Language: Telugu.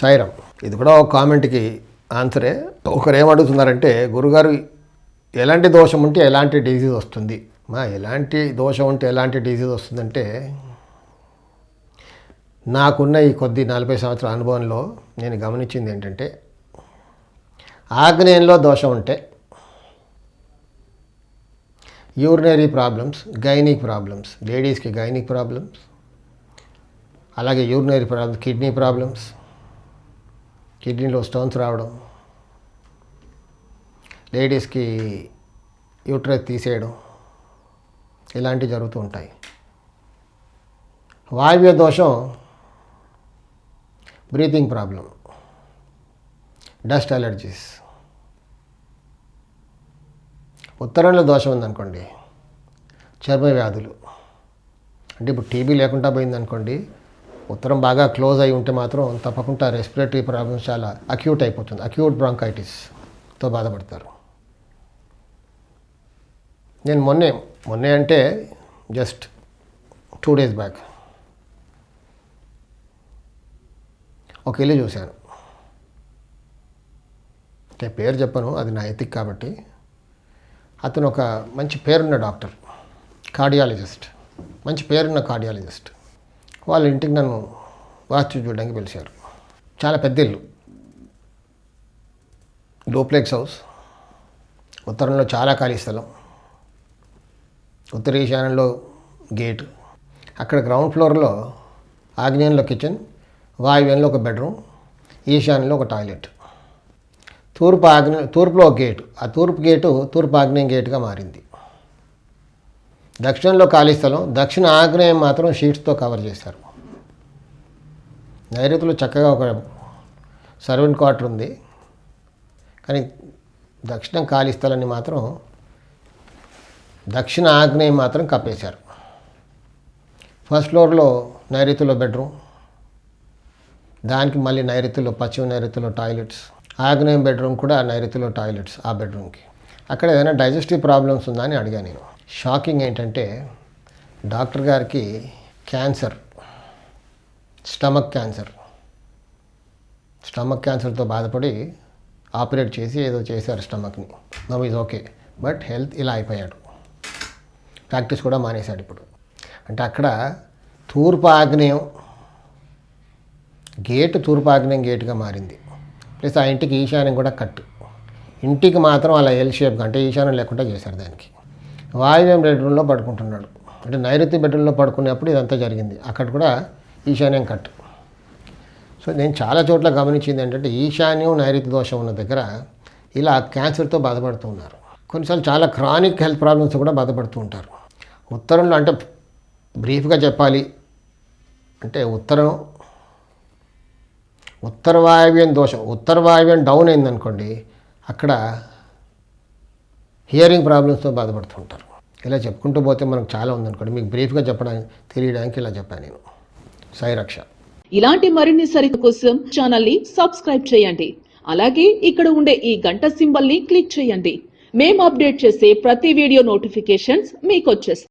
సాయిరామ్. ఇది కూడా ఒక కామెంట్కి ఆన్సరే. ఒకరు ఏమడుగుతున్నారంటే గురుగారు ఎలాంటి దోషం ఉంటే ఎలాంటి డిజీజ్ వస్తుంది? మా ఎలాంటి దోషం ఉంటే ఎలాంటి డిజీజ్ వస్తుందంటే నాకున్న ఈ కొద్ది నలభై సంవత్సరాల అనుభవంలో నేను గమనించింది ఏంటంటే ఆగ్నేయంలో దోషం ఉంటే యూరినరీ ప్రాబ్లమ్స్ గైనిక్ ప్రాబ్లమ్స్ లేడీస్కి గైనిక్ ప్రాబ్లమ్స్ అలాగే యూరినరీ ప్రాబ్లమ్స్ కిడ్నీ ప్రాబ్లమ్స్ కిడ్నీలో స్టోన్స్ రావడం లేడీస్కి యూట్రస్ తీసేయడం ఇలాంటివి జరుగుతూ ఉంటాయి. వాయువ్య దోషం బ్రీతింగ్ ప్రాబ్లం డస్ట్ అలర్జీస్. ఉత్తరంలో దోషం ఉందనుకోండి చర్మ వ్యాధులు. అంటే ఇప్పుడు టీబీ లేకుండా పోయిందనుకోండి ఉత్తరం బాగా క్లోజ్ అయి ఉంటే మాత్రం తప్పకుండా రెస్పిరేటరీ ప్రాబ్లమ్స్ చాలా అక్యూట్ అయిపోతుంది. అక్యూట్ బ్రాంకైటిస్తో బాధపడతారు. నేను మొన్నే మొన్నే అంటే జస్ట్ టూ డేస్ బ్యాక్ ఒక ఇల్లు చూశాను. అంటే పేరు చెప్పను అది నా ఎతిక్ కాబట్టి. అతను ఒక మంచి పేరున్న డాక్టర్ కార్డియాలజిస్ట్ మంచి పేరున్న కార్డియాలజిస్ట్ వాళ్ళ ఇంటికి నన్ను వాస్తు చూడడానికి పిలిచారు. చాలా పెద్ద ఇల్లు. Duplex house. ఉత్తరంలో చాలా ఖాళీ స్థలం. ఉత్తర ఈశాన్యంలో గేట్. అక్కడ గ్రౌండ్ ఫ్లోర్లో ఆగ్నేయంలో కిచెన్ వాయువ్యంలో ఒక బెడ్రూమ్ ఈశాన్యంలో ఒక టాయిలెట్. తూర్పు ఆగ్నే తూర్పులో ఒక గేటు. ఆ తూర్పు గేటు తూర్పు ఆగ్నేయం గేటుగా మారింది. దక్షిణంలో ఖాళీ స్థలం దక్షిణ ఆగ్నేయం మాత్రం షీట్స్తో కవర్ చేశారు. నైరుతిలో చక్కగా ఒక సర్వెంట్ క్వార్టర్ ఉంది. కానీ దక్షిణం ఖాళీ స్థలాన్ని మాత్రం దక్షిణ ఆగ్నేయం మాత్రం కప్పేశారు. ఫస్ట్ ఫ్లోర్లో నైరుతిలో బెడ్రూమ్ దానికి మళ్ళీ నైరుతిలో పశ్చిమ నైరుతిలో టాయిలెట్స్ ఆగ్నేయం బెడ్రూమ్ కూడా నైరుతిలో టాయిలెట్స్ ఆ బెడ్రూమ్కి అక్కడ ఏదైనా డైజెస్టివ్ ప్రాబ్లమ్స్ ఉందా అని అడిగాను నేను. షాకింగ్ ఏంటంటే డాక్టర్ గారికి క్యాన్సర్ స్టమక్ క్యాన్సర్. స్టమక్ క్యాన్సర్తో బాధపడి ఆపరేట్ చేసి ఏదో చేశారు స్టమక్ని. Now is okay. But health ఇలా అయిపోయాడు. ప్రాక్టీస్ కూడా మానేశాడు ఇప్పుడు. అంటే అక్కడ తూర్పు ఆగ్నేయం గేటు తూర్పు ఆగ్నేయం గేటుగా మారింది. ప్లస్ ఆ ఇంటికి ఈశాన్యం కూడా కట్ ఇంటికి మాత్రం అలా ఎల్ షేప్ అంటే ఈశాన్యం లేకుండా చేశారు దానికి. వాయువ్యం బెడ్రూమ్లో పడుకుంటున్నాడు. అంటే నైరుతి బెడ్రూమ్లో పడుకునేప్పుడు ఇదంతా జరిగింది. అక్కడ కూడా ఈశాన్యం కట్. సో నేను చాలా చోట్ల గమనించింది ఏంటంటే ఈశాన్యం నైరుతి దోషం ఉన్న దగ్గర ఇలా క్యాన్సర్తో బాధపడుతూ ఉన్నారు. కొన్నిసార్లు చాలా క్రానిక్ హెల్త్ ప్రాబ్లమ్స్ కూడా బాధపడుతూ ఉంటారు. ఉత్తరంలో అంటే బ్రీఫ్గా చెప్పాలి అంటే ఉత్తరం ఉత్తర వాయువ్యం దోషం ఉత్తర వాయువ్యం డౌన్ అయిందనుకోండి అక్కడ హియరింగ్ ప్రాబ్లమ్స్తో బాధపడుతుంటారు. ఇలా చెప్పుకుంటూ పోతే మనకు చాలా ఉందనుకోండి. మీకు బ్రీఫ్గా చెప్పడానికి తెలియడానికి ఇలా చెప్పాను నేను. సాయి ఇలాంటి మరిన్ని సరిత కోసం ఛానల్ని సబ్స్క్రైబ్ చేయండి. అలాగే ఇక్కడ ఉండే ఈ గంట సింబల్ని క్లిక్ చేయండి. మేము అప్డేట్ చేసే ప్రతి వీడియో నోటిఫికేషన్స్ మీకు వచ్చేస్తాయి.